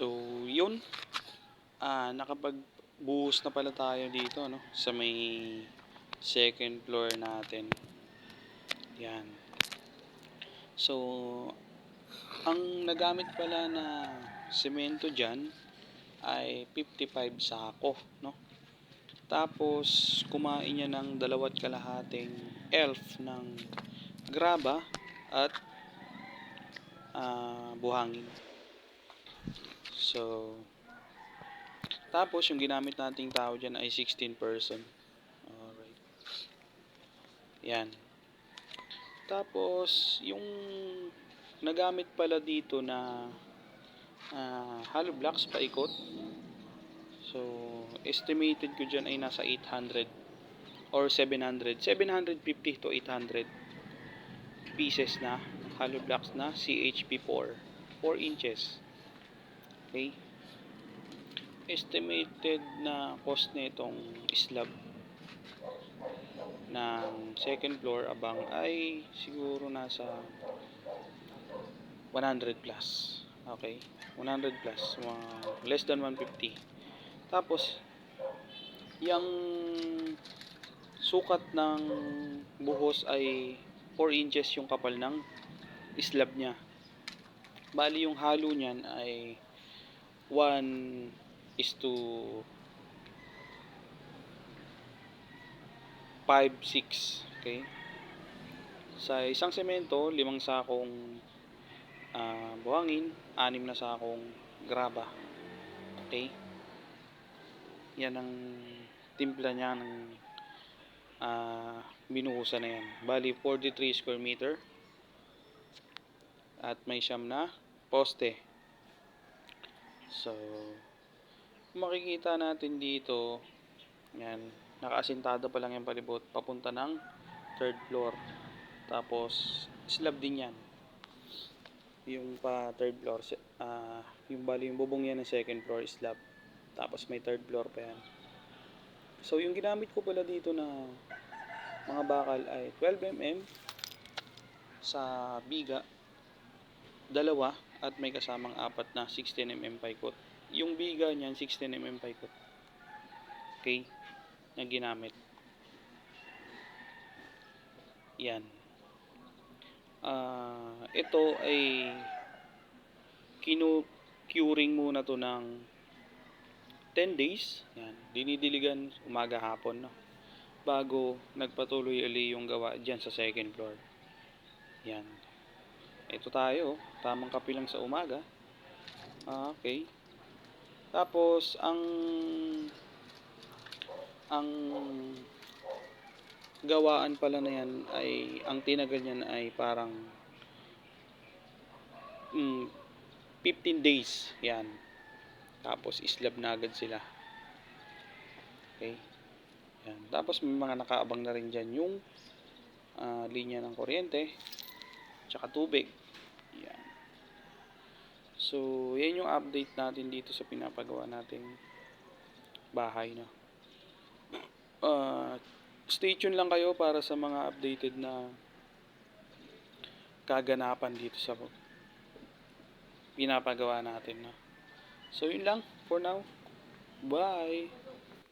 So, yun. Ah, nakapagbuhos na pala tayo dito, no? Sa may second floor natin. Yan. So, ang nagamit pala na semento dyan ay 55 sako, no? Tapos, kumain niya ng dalawat kalahating elf ng graba at ah, buhangin. So, tapos yung ginamit nating tao dyan ay 16 person. Alright. Yan. Tapos, yung nagamit pala dito na ah, hollow blocks paikot. So, estimated ko dyan ay nasa 800 or 700. 750 to 800 pieces na hollow blocks na CHP4. 4 inches. Okay? Estimated na cost nitong slab ng second floor abang ay siguro nasa 100 plus. Okay? 100 plus. Mga less than 150. Tapos, yung sukat ng buhos ay 4 inches yung kapal ng slab niya. Bali yung halo niyan ay 1 is to 5, 6. Okay? Sa isang semento, limang sakong ah, buhangin, anim na sakong graba. Okay? Yan ang timpla niya ng ah, binuhusan na yan. Bali, 43 square meter. At may siyam na poste. So, makikita natin dito, yan, nakaasintada pa lang yung palibot, papunta ng third floor. Tapos, slab din yan. Yung pa third floor, ah, yung bali yung bubong yan ng second floor slab. Tapos may third floor pa yan. So, yung ginamit ko pala dito na mga bakal ay 12mm sa biga, dalawa at may kasamang apat na 16mm paikot. Yung biga niyan 16mm paikot. Okay? Na ginamit. Yan. Ah, ito ay kinu-curing muna to ng 10 days. Yan. Dinidiligan umaga hapon, no? Bago nagpatuloy uli yung gawa diyan sa second floor. Yan. Ito tayo, tamang kape lang sa umaga. Ah, okay. Tapos ang ang gawaan pala na yan ay ang tinagal niyan ay parang mm, 15 days. Yan. Tapos islab na agad sila. Okay. Yan. Tapos may mga nakaabang na rin dyan yung ah, linya ng kuryente tsaka tubig. So, yan yung update natin dito sa pinapagawa nating bahay na. Ah, stay tuned lang kayo para sa mga updated na kaganapan dito sa pinapagawa natin. No? So, yun lang for now. Bye!